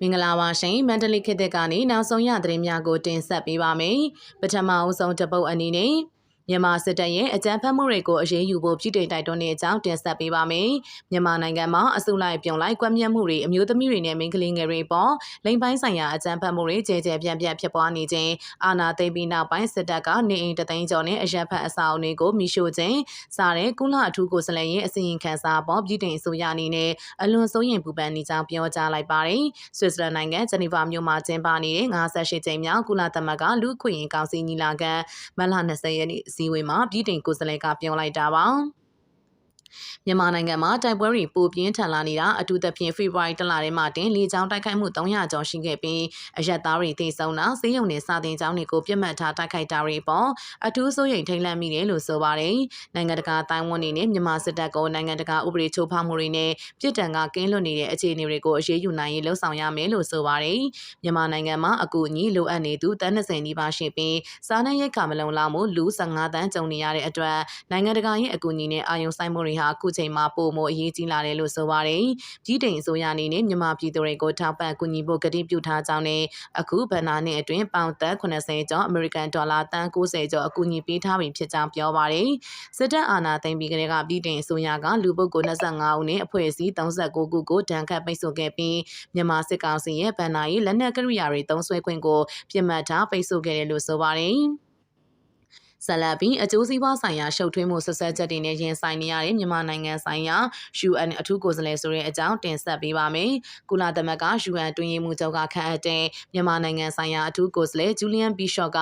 မင်္ဂလာပါရှင်မန္တလေးခေတ်သစ်ကနေနောက်ဆုံးရသတင်းများကိုတင်ဆက်ပေးပါမယ်ပထမအဦးဆုံးတပုတ်အနေနဲ့ မြန်မာစစ်တပ်ရဲ့အကြမ်းဖက်မှုတွေကိုအရေးယူဖို့ပြည်ထောင်တိုက်တွန်းတဲ့အကြောင်းတင်ဆက်ပေးပါမယ်။မြန်မာနိုင်ငံမှာအစုလိုက်ပြုံလိုက်ကွက်မြက်မှုတွေအမျိုးသမီးတွေနဲ့မိန်းကလေးငယ်တွေပေါ်လိမ်ပိုင်းဆိုင်ရာအကြမ်းဖက်မှုတွေကြဲကြဲပြန့်ပြန့်ဖြစ်ပွားနေခြင်းအာဏာသိမ်းပြီးနောက်ပိုင်းစစ်တပ်ကနေအိမ်တသိန်းကျော်နဲ့အရက်ဖက်အဆောက်အအုံတွေကိုမိရှို့ခြင်းစားတဲ့ကုလအထူးကိုယ်စားလှယ်ရဲ့အစီရင်ခံစာပေါ်ပြည်ထောင်အစိုးရအနေနဲ့အလွန်စိုးရိမ်ပူပန်နေကြောင်းပြောကြားလိုက်ပါတယ်။ဆွစ်ဇာလန်နိုင်ငံဂျနီဗာမြို့မှာကျင်းပနေတဲ့58ကြိမ်မြောက်ကုလသမဂ္ဂလူ့ခွင့်ရေးကောင်စီညီလာခံမလ20ရက်နေ့အစည်းအဝေးမှာပြည်ထောင်ကိုယ်စားလှယ်ကပြောလိုက်တာပါ။ မြန်မာနိုင်ငံမှာတိုက်ပွဲတွေပိုပြင်းထန်လာနေတာအထူးသဖြင့်ဖေဖော်ဝါရီလလထဲမှာတင်လေကြောင်းတိုက်ခိုက်မှု300ကျော်ရှိခဲ့ပြီးအရက်သားတွေသေဆုံးတာဆေးရုံနဲ့စာသင်ကျောင်းတွေကိုပြစ်မှတ်ထားတိုက်ခိုက်တာတွေပေါ်အထူးစိုးရိမ်ထိတ်လန့်မိတယ်လို့ဆိုပါတယ်။နိုင်ငံတကာတိုင်းဝန်တွေနဲ့မြန်မာစစ်တပ်ကနိုင်ငံတကာဥပဒေချိုးဖောက်မှုတွေနဲ့ပြည်တံကကင်းလွတ်နေတဲ့အခြေအနေတွေကိုအရေးယူနိုင်ရေးလှုံ့ဆော်ရမယ်လို့ဆိုပါတယ်။မြန်မာနိုင်ငံမှာအကူအညီလိုအပ်နေသူတန်း20နီးပါးရှိပြီးစားနပ်ရိက္ခာမလုံလောက်မှုလူ15တန်းကြုံနေရတဲ့အတွက်နိုင်ငံတကာရဲ့အကူအညီနဲ့အာရုံစိုက်မှုတွေဟာအခုချိန်မှာပိုမိုအရေးကြီးလာတယ်လို့ဆိုပါတယ်။ပြည်ထောင်အစိုးရအနေနဲ့မြန်မာပြည်သူတွေကိုထောက်ပံ့ကူညီဖို့ကတိပြုထားကြောင်းနဲ့အခုဗန်နာနှစ်အတွင်းပေါင်သက်80ကျော်အမေရိကန်ဒေါ်လာတန်90ကျော်အကူအညီပေးထားပြီးဖြစ်ကြောင်းပြောပါတယ်။စစ်တပ်အာဏာသိမ်းပြီးကတည်းကပြည်ထောင်အစိုးရကလူပုဂ္ဂိုလ်25ဦးနဲ့အဖွဲ့အစည်း39ခုကိုဒဏ်ခတ်ပိတ်ဆို့ခဲ့ပြီးမြန်မာစစ်ကောင်စီရဲ့ဗန်နာရေးလက်နက်ကရိယာတွေသုံးစွဲခွင့်ကိုပြစ်မှတ်ထားပိတ်ဆို့ခဲ့တယ်လို့ဆိုပါတယ်။ ဇလတ်ပြီးအကျိုးစီးပွားဆိုင်ရာရှုပ်ထွေးမှုဆက်ဆက်ချက်တွေနဲ့ရင်ဆိုင်နေရတဲ့မြန်မာနိုင်ငံဆိုင်ရာ UN အထူးကိုယ်စားလှယ်ဆိုတဲ့အကြောင်းတင်ဆက်ပေးပါမယ်။ကုလသမဂ္ဂ UN တွင်ရေးမှုချုပ်ကခန့်အပ်တဲ့မြန်မာနိုင်ငံဆိုင်ရာအထူးကိုယ်စားလှယ်ဂျူလီယန်ဘီရှော့က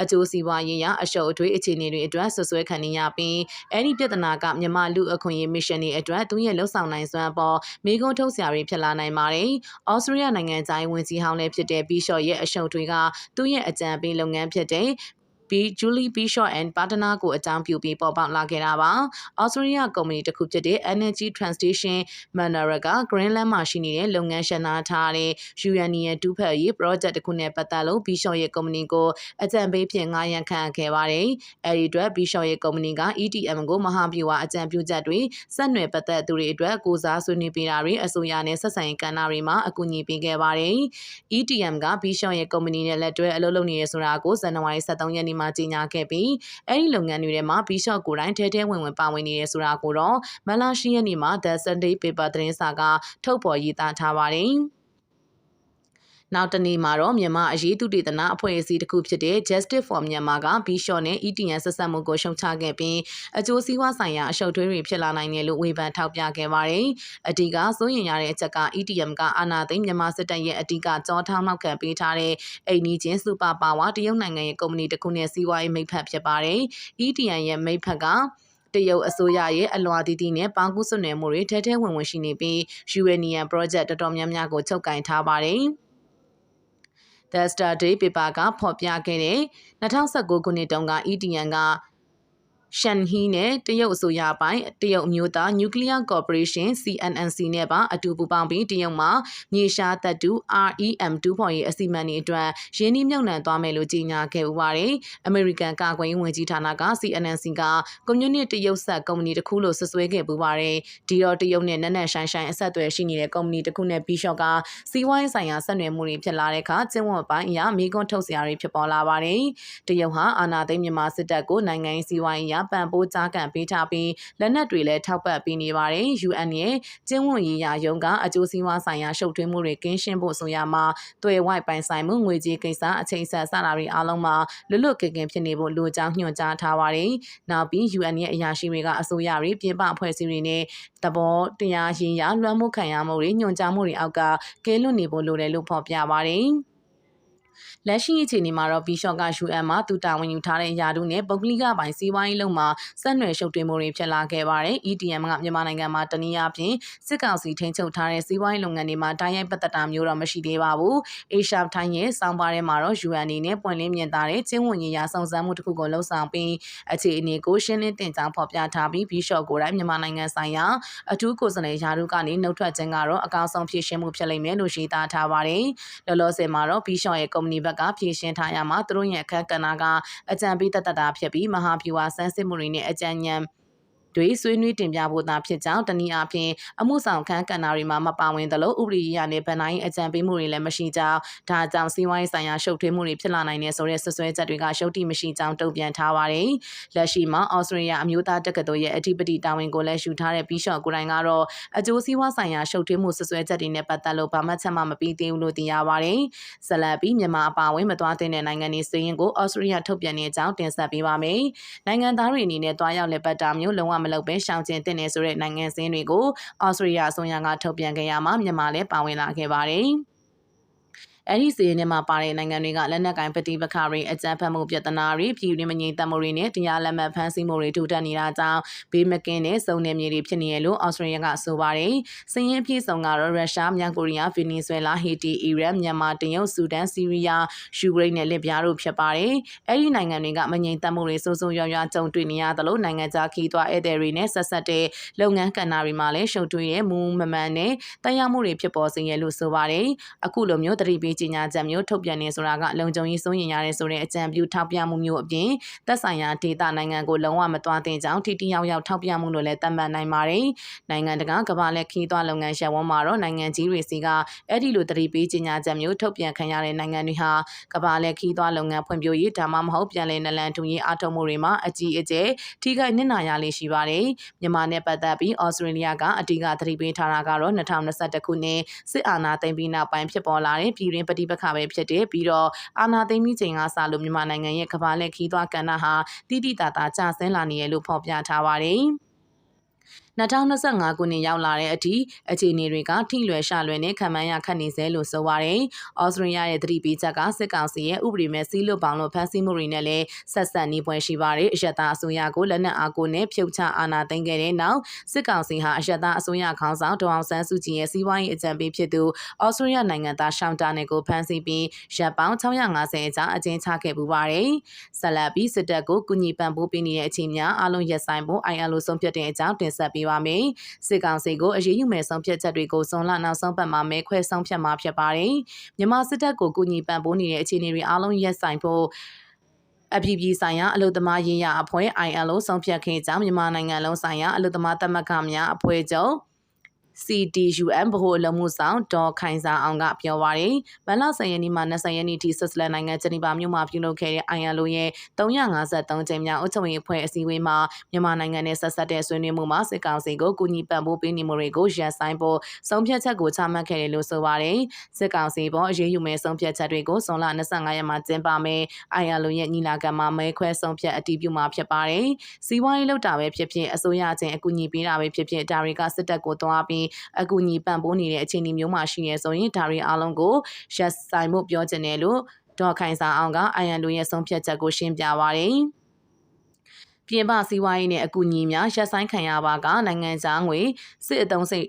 အကျိုးစီးပွားရေးရာအရှုပ်အထွေးအခြေအနေတွေအတွက်ဆွဆွဲခံနေရပြီးအဲ့ဒီပြဿနာကမြန်မာလူအခွင့်အရေးမစ်ရှင်တွေအတွက်သူရဲ့လှုပ်ဆောင်နိုင်စွမ်းပေါ်မိကုန်းထုတ်စရာတွေဖြစ်လာနိုင်ပါတယ်။ဩစတြေးလျနိုင်ငံသားဝန်ကြီးဟောင်းလည်းဖြစ်တဲ့ဘီရှော့ရဲ့အရှုပ်တွေကသူ့ရဲ့အကြံပေးလုပ်ငန်းဖြစ်တဲ့ ပြီး Julie Bishop and Partner ကိုအကြောင်းပြုပြီးပေါ်ပေါက်လာခဲ့တာပါ။ Australia ကုမ္ပဏီတစ်ခုဖြစ်တဲ့ Energy Transition Manera က Greenland မှာရှိနေတဲ့လုပ်ငန်းရှင်နာထားတဲ့ UN ရဲ့တူဖက်ရေး project တစ်ခုနဲ့ပတ်သက်လို့ Bishop ရဲ့ကုမ္ပဏီကိုအကြံပေးဖြင့်ငှားရမ်းခံခဲ့ပါတယ်။အဲဒီအတွက် Bishop ရဲ့ကုမ္ပဏီက ETM ကိုမဟာဗျူဟာအကြံပြုချက်တွေဆက်နွယ်ပတ်သက်သူတွေအတွက်ကိုစားဆွေးနွေးပေးတာတွေအစိုးရနဲ့ဆက်ဆံရေးကဏ္ဍတွေမှာအကူအညီပေးခဲ့ပါတယ်။ ETM က Bishop ရဲ့ကုမ္ပဏီနဲ့လက်တွဲအလုပ်လုပ်နေရဆိုတာကိုဇန်နဝါရီ23ရက်နေ့မှာကြေညာခဲ့ပြီးအဲ့ဒီလုပ်ငန်းတွေထဲမှာ Bishop ကိုယ်တိုင်ထဲထဲဝင်ဝင်ပါဝင်နေရဆိုတာကိုတော့မလာရှိရက်နေ့မှာ The Sunday Paper သတင်းစာကထုတ်ဖော်ရေးသားထားပါတယ်။ နောက်တနေ့မှာတော့မြန်မာအရေးသူတေသနာအဖွဲ့အစည်းတစ်ခုဖြစ်တဲ့ Justice for Myanmar က Bishop နဲ့ ETN ဆက်ဆက်မှုကိုရှုံချခဲ့ပြီးအကျိုးစီးပွားဆိုင်ရာအရှုပ်ထွေးတွေဖြစ်လာနိုင်တယ်လို့ဝေဖန်ထောက်ပြခဲ့ပါတယ်။အဓိကစိုးရင်ရတဲ့အချက်က ETM ကအာဏာသိမ်းမြန်မာစစ်တပ်ရဲ့အဓိကကြောထောင်းနောက်ခံပေးထားတဲ့အိမ်နီးချင်းစူပါပါဝါတရုတ်နိုင်ငံရဲ့ကုမ္ပဏီတစ်ခုနဲ့စီးပွားရေးမိတ်ဖက်ဖြစ်ပါတယ်။ ETN ရဲ့မိတ်ဖက်ကတရုတ်အစိုးရရဲ့အလွာတီတီနဲ့ပေါင်းကူးဆွနယ်မှုတွေထဲထဲဝင်ဝင်ရှိနေပြီး UNIAN project တော်တော်များများကိုချုပ်ကင်ထားပါတယ်။ The Star Day Paper ကဖော်ပြခဲ့တဲ့2019ခုနှစ်တုန်းက ETN က ရှန်ဟီနဲ့တရုတ်အစိုးရပိုင်းတရုတ်မျိုးသားနျူကလ িয়ার ကော်ပိုရေးရှင်း CNNC နဲ့ပါအတူပူးပေါင်းပြီးတရုတ်မှာမြေရှားတပ်တူ REM2 ဖော်ရေးအစီအမံတွေအတွက်ရင်းနှီးမြှုပ်နှံသွားမယ်လို့ကြေညာခဲ့ဥပါတယ်။အမေရိကန်ကာကွယ်ရေးဝန်ကြီးဌာနက CNNC ကကွန်မြူနစ်တရုတ်ဆက်ကုမ္ပဏီတစ်ခုလို့ဆွဆွဲခဲ့ပူပါတယ်။ဒီတော့တရုတ်နဲ့နက်နက်ရှိုင်းရှိုင်းအဆက်အသွယ်ရှိနေတဲ့ကုမ္ပဏီတစ်ခုနဲ့ဘီရှော့ကစီးပွားရေးဆိုင်ရာဆက်နွယ်မှုတွေဖြစ်လာတဲ့အခါကျင်းဝတ်ပိုင်းအရာမိကွန်းထုတ်စရာတွေဖြစ်ပေါ်လာပါတယ်။တရုတ်ဟာအာဏာသိမ်းမြန်မာစစ်တပ်ကိုနိုင်ငံရေးစီးပွားရေးရပံ့ပိုးကြားခံပေးထားပြီးလက်နက်တွေလည်းထောက်ပံ့ပေးနေပါတယ်။ UN ရဲ့ကျင်းဝတ်ရေးရာယုံကအကျိုးစီးပွားဆိုင်ရာရှုပ်ထွေးမှုတွေကင်းရှင်းဖို့ဆိုရမှာတွေ့ဝိုက်ပိုင်ဆိုင်မှုငွေကြေးကိစ္စအချိန်ဆက်စတာတွေအားလုံးမှာလွတ်လွတ်ကင်ကင်ဖြစ်နေဖို့လိုကြောင်းညွှန်ကြားထားပါတယ်။နောက်ပြီး UN ရဲ့အရာရှိတွေကအစိုးရတွေပြင်ပအဖွဲ့အစည်းတွေနဲ့သဘောတရားရေးရာလွှမ်းမိုးခံရမှုတွေညွှန်ကြားမှုတွေအောက်ကကဲလွတ်နေဖို့လိုတယ်လို့ဖော်ပြပါတယ်။ လက်ရှိအခြေအနေမှာတော့ Bishop က UN မှာသူတာဝန်ယူထားတဲ့ယာတုနဲ့ပုဂ္ဂလိကပိုင်းစီးပွားရေးလုံးမှာဆက်နွယ်ရှုပ်ထွေးမှုတွေဖြစ်လာခဲ့ပါတယ်။ ETM ကမြန်မာနိုင်ငံမှာတနည်းအားဖြင့်စစ်ကောင်စီထိန်းချုပ်ထားတဲ့စီးပွားရေးလုပ်ငန်းတွေမှာတိုင်းရိုက်ပတ်သက်တာမျိုးတော့မရှိသေးပါဘူး။ Asia Time ရဲ့စောင်းပါးထဲမှာတော့ UN အနေနဲ့ပွင့်လင်းမြင်သာတဲ့ကျင်းဝင်ရေးရာစုံစမ်းမှုတစ်ခုကိုလှုံ့ဆော်ပြီးအခြေအနေကိုရှင်းလင်းတင်ကြောင်းဖော်ပြထားပြီး Bishop ကိုယ်တိုင်မြန်မာနိုင်ငံဆိုင်ရာအထူးကိုယ်စားလှယ်ယာတုကနေနှုတ်ထွက်ခြင်းကတော့အကောင်းဆုံးဖြည့်ရှင်းမှုဖြစ်လိမ့်မယ်လို့ရှင်းသားထားပါတယ်။လောလောဆယ်မှာတော့ Bishop ရဲ့ကုမ္ပဏီဘက်ကဖြည့်ရှင်းထားရမှာသူတို့ရဲ့အခက်ကဏ္ဍကအကြံပေးတတ်တာဖြစ်ပြီးမဟာဗျူဟာစမ်းစစ်မှုတွေနဲ့အကြံဉာဏ် တွေဆွေးနွေးတင်ပြဖို့သာဖြစ်ကြောင်းတနည်းအားဖြင့်အမှုဆောင်ခန်းကဏ္ဍတွေမှာမပါဝင်သလိုဥပဒေရေးရာနဲ့ဗန်တိုင်းအကြံပေးမှုတွေလည်းမရှိကြောင်းဒါကြောင့်စီးပွားရေးဆိုင်ရာရှုပ်ထွေးမှုတွေဖြစ်လာနိုင်တဲ့ဆိုတဲ့ဆွဆွဲချက်တွေကရှုပ်တိမရှိကြောင်းတုံ့ပြန်ထားပါတယ်။လက်ရှိမှာဩစတြေးလျအမျိုးသားတက္ကသိုလ်ရဲ့အဓိပတိတာဝန်ကိုလည်းယူထားတဲ့ဘီရှော့ကိုတိုင်းကတော့အကျိုးစီးပွားဆိုင်ရာရှုပ်ထွေးမှုဆွဆွဲချက်တွေနဲ့ပတ်သက်လို့ဗမာချက်မှမပြီးသေးဘူးလို့သိရပါတယ်။ဆက်လက်ပြီးမြန်မာအပါအဝင်မသွားသင့်တဲ့နိုင်ငံတွေစည်ရင်ကိုဩစတြေးလျထုတ်ပြန်နေကြောင်းတင်ဆက်ပေးပါမယ်။နိုင်ငံသားတွေအနေနဲ့တွားရောက်လက်ပတ်တာမျိုးလုံးဝမလုပ်ဘဲရှောင်ကျဉ်တင်နေဆိုတဲ့နိုင်ငံစင်းတွေကိုဩစတြေးလျအစိုးရကထုတ်ပြန်ခဲ့ရမှာမြန်မာလည်းပါဝင်လာခဲ့ပါတယ်။ အဲ့ဒီစီးရင်ထဲမှာပါတဲ့နိုင်ငံတွေကလက်နက်ကင်ပဋိပက္ခတွေအကြမ်းဖက်မှုပြဿနာတွေပြည်တွင်းမငြိမ်သက်မှုတွေနဲ့တရားလက်မှတ်ဖမ်းဆီးမှုတွေထူထပ်နေတာကြောင့်ဘေးမကင်းတဲ့စုံနယ်မြေတွေဖြစ်နေရလို့ဩစတြေးလျကဆိုပါတယ်။စည်ရင်အပြည့်စုံကတော့ရုရှား၊မြောက်ကိုရီးယား၊ဗင်နီဇွဲလား၊ဟေတီ၊အီရန်၊မြန်မာ၊တရုတ်၊ဆူဒန်၊ဆီးရီးယား၊ယူကရိန်းနဲ့လစ်ဗျားတို့ဖြစ်ပါတယ်။အဲ့ဒီနိုင်ငံတွေကမငြိမ်သက်မှုတွေစိုးစိုးရွားရွားကြုံတွေ့နေရသလိုနိုင်ငံခြားခီးသွွားဧည့်သည်တွေနဲ့ဆက်ဆက်တဲ့လုပ်ငန်းကဏ္ဍတွေမှာလည်းရှုပ်ထွေးတဲ့မူမမှန်နဲ့တရားမှုတွေဖြစ်ပေါ်စေရလို့ဆိုပါတယ်။အခုလိုမျိုးတတိပေးကြီးညာချက်မျိုးထုတ်ပြန်နေဆိုတာကလုံခြုံရေးစိုးရင်ရတယ်ဆိုတဲ့အကြံပြုထောက်ပြမှုမျိုးအပြင်သက်ဆိုင်ရာဒေသနိုင်ငံကိုလုံးဝမသွားသင့်ကြောင်းထိတိယောက်ယောက်ထောက်ပြမှုလို့လည်းသတ်မှတ်နိုင်ပါတယ်။နိုင်ငံတကာကမ္ဘာလက်ခီးသွွားလုပ်ငန်းရပ်ဝန်းမှာတော့နိုင်ငံကြီးတွေစီကအဲ့ဒီလိုတတိပေးကြီးညာချက်မျိုးထုတ်ပြန်ခံရတဲ့နိုင်ငံတွေဟာကမ္ဘာလက်ခီးသွွားလုပ်ငန်းဖွံ့ဖြိုးရေးဒါမှမဟုတ်ပြန်လည်နလန်ထူရေးအထောက်မှုတွေမှာအကြီးအကျယ်ထိခိုက်နစ်နာရလေးရှိပါတယ်။မြန်မာနဲ့ပတ်သက်ပြီးဩစတြေးလျကအဓိကသတိပေးထားတာကတော့2021ခုနှစ်စစ်အာဏာသိမ်းပြီးနောက်ပိုင်းဖြစ်ပေါ်လာတဲ့ပြည်တွင်းပဋိပက္ခပဲဖြစ်တဲ့ပြီးတော့အာဏာသိမ်းပြီးချိန်ကစလို့မြန်မာနိုင်ငံရဲ့ကမ္ဘာလက်ခီးသွွားကဏ္ဍဟာတိတိတသာကျဆင်းလာနေရလို့ဖော်ပြထားပါတယ်။ 2025ခုနှစ်ရောက်လာတဲ့အထိအခြေအနေတွေကထိလွယ်ရှလွယ်နဲ့ခံမှန်းရခက်နေစေလို့ဆိုပါတယ်။ဩစတြေးလျရဲ့သတိပေးချက်ကစစ်ကောင်စီရဲ့ဥပဒေမဲ့စီးလွတ်ပေါင်းလို့ဖမ်းဆီးမှုတွေနဲ့လည်းဆက်ဆက်နေပွဲရှိပါတယ်။အယက်သားအစိုးရကိုလက်နက်အားကိုနဲ့ဖြုတ်ချအာဏာသိမ်းခဲ့တဲ့နောက်စစ်ကောင်စီဟာအယက်သားအစိုးရခေါင်းဆောင်ဒေါအောင်ဆန်းစုကြည်ရဲ့စီးပွားရေးအကြံပေးဖြစ်သူဩစတြေးလျနိုင်ငံသားရှောင်းတာနယ်ကိုဖမ်းဆီးပြီးရပ်ပေါင်း650အကြာအကျဉ်းချခဲ့ပူပါတယ်။ဆက်လက်ပြီးစစ်တပ်ကိုကုညီပံ့ပိုးပေးနေတဲ့အချိန်များအလုံးရက်ဆိုင်ဖို့ ILO ဆုံးဖြတ်တဲ့အကြောင်းတင်ဆက်ပေးပါမယ်။စစ်ကောင်စီကိုအရေးယူမဲ့ဆုံးဖြတ်ချက်တွေကိုဇွန်လနောက်ဆုံးပတ်မှာမဲခွဲဆုံးဖြတ်မှာဖြစ်ပါတယ်။မြန်မာစစ်တပ်ကိုကူညီပံ့ပိုးနေတဲ့အခြေအနေတွေအားလုံးရက်ဆိုင်ဖို့အပြည်ပြည်ဆိုင်ရာအလုသမားရေးရာအဖွဲ့ ILO ဆုံးဖြတ်ခဲ့ကြောင်းမြန်မာနိုင်ငံလုံးဆိုင်ရာအလုသမားသမဂ္ဂများအဖွဲ့ချုပ် CTUM ဗဟိုအလုံးမှုဆောင်ဒေါ်ခိုင်စာအောင်ကပြောပါရယ်ဗန်လာဆယ်ရက်နေ့မှ20ရက်နေ့ထိဆွစ်ဇာလန်နိုင်ငံဂျနီဗာမြို့မှာပြုလုပ်ခဲ့တဲ့ ILO ရဲ့353ကြိမ်မြောက်အုပ်ချုပ်ရေးအဖွဲ့အစည်းအဝေးမှာမြန်မာနိုင်ငံနဲ့ဆက်ဆက်တဲ့ဆွေးနွေးမှုမှာစစ်ကောင်စီကိုကူညီပံ့ပိုးပေးနေမှုတွေကိုရန်ဆိုင်ဖို့ဆုံးဖြတ်ချက်ကိုချမှတ်ခဲ့တယ်လို့ဆိုပါရယ်စစ်ကောင်စီပေါ်အရေးယူမဲ့ဆုံးဖြတ်ချက်တွေကိုဇွန်လ25ရက်မှာကျင်းပမယ် ILO ရဲ့ညီလာခံမှာမဲခွဲဆုံးဖြတ်အတည်ပြုမှာဖြစ်ပါတယ်စီးပွားရေးလုပ်တာပဲဖြစ်ဖြစ်အစိုးရချင်းအကူအညီပေးတာပဲဖြစ်ဖြစ်ဒါတွေကစစ်တပ်ကိုသွားပြီးအကူအညီပံ့ပိုးနေတဲ့အခြေအနေမျိုးမှာရှိနေဆိုရင်ဒါတွေအားလုံးကိုရက်ဆိုင်မှုပြောချင်တယ်လို့ဒေါ်ခိုင်စာအောင်ကအိုင်ယန်လိုရဲ့ဆုံးဖြတ်ချက်ကိုရှင်းပြပါရယ်ပြင်ပစီးပွားရေးနဲ့အကူအညီများရက်ဆိုင်ခံရပါကနိုင်ငံခြားငွေစစ်အုံစိတ်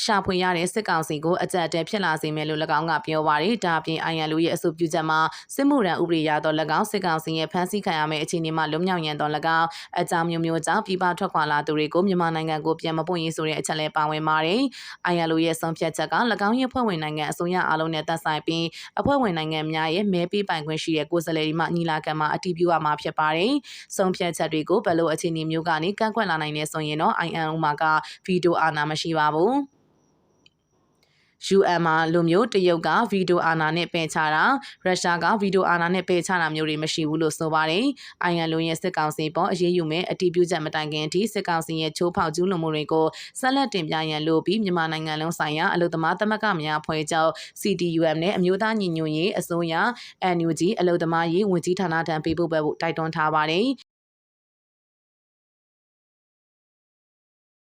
ရှာဖွေရတဲ့စစ်ကောင်စီကိုအကြက်တဲဖြစ်လာစေမယ်လို့၎င်းကပြောပါရယ်ဒါအပြင်အိုင်ယန်လူရဲ့အဆိုပြုချက်မှာစစ်မှုရန်ဥပဒေရတော့၎င်းစစ်ကောင်စီရဲ့ဖမ်းဆီးခံရမယ့်အခြေအနေမှာလွတ်မြောက်ရန်တော့၎င်းအကြောင်းမျိုးမျိုးကြောင့်ပြည်ပထွက်ခွာလာသူတွေကိုမြန်မာနိုင်ငံကိုပြန်မပွင့်ရေးဆိုတဲ့အချက်လည်းပါဝင်ပါတယ်အိုင်ယန်လူရဲ့ဆုံးဖြတ်ချက်က၎င်းရဲ့ဖွဲ့ဝင်နိုင်ငံအစိုးရအလုံးနဲ့သက်ဆိုင်ပြီးအဖွဲ့ဝင်နိုင်ငံများရဲ့မဲပေးပိုင်ခွင့်ရှိတဲ့ကိုယ်စားလှယ်တွေမှညီလာခံမှာအတည်ပြုရမှာဖြစ်ပါတယ်ဆုံးဖြတ်ချက်တွေကိုဘယ်လိုအခြေအနေမျိုးကနေကန့်ကွက်လာနိုင်လဲဆိုရင်တော့ INO မှာကဗီတိုအာဏာမရှိပါဘူး UN မှာလိုမျိုးတရုတ်ကဗီဒီယိုအာဏာနဲ့ပယ်ချတာရုရှားကဗီဒီယိုအာဏာနဲ့ပယ်ချတာမျိုးတွေမရှိဘူးလို့ဆိုပါတယ်။အိုင်ယန်လိုရဲ့စစ်ကောင်စီပေါ်အရေးယူမဲ့အတီးပြုချက်မတိုင်ခင်အထိစစ်ကောင်စီရဲ့ချိုးဖောက်ကျူးလွန်မှုတွေကိုဆက်လက်တင်ပြရန်လိုပြီးမြန်မာနိုင်ငံလုံးဆိုင်ရာအလို့သမားသမဂ္ဂများအဖွဲ့ချုပ် CTUM နဲ့အမျိုးသားညီညွတ်ရေးအစိုးရ NUG အလို့သမားရေးဝန်ကြီးဌာနထံပေးပို့ပွဲကိုတိုက်တွန်းထားပါတယ်။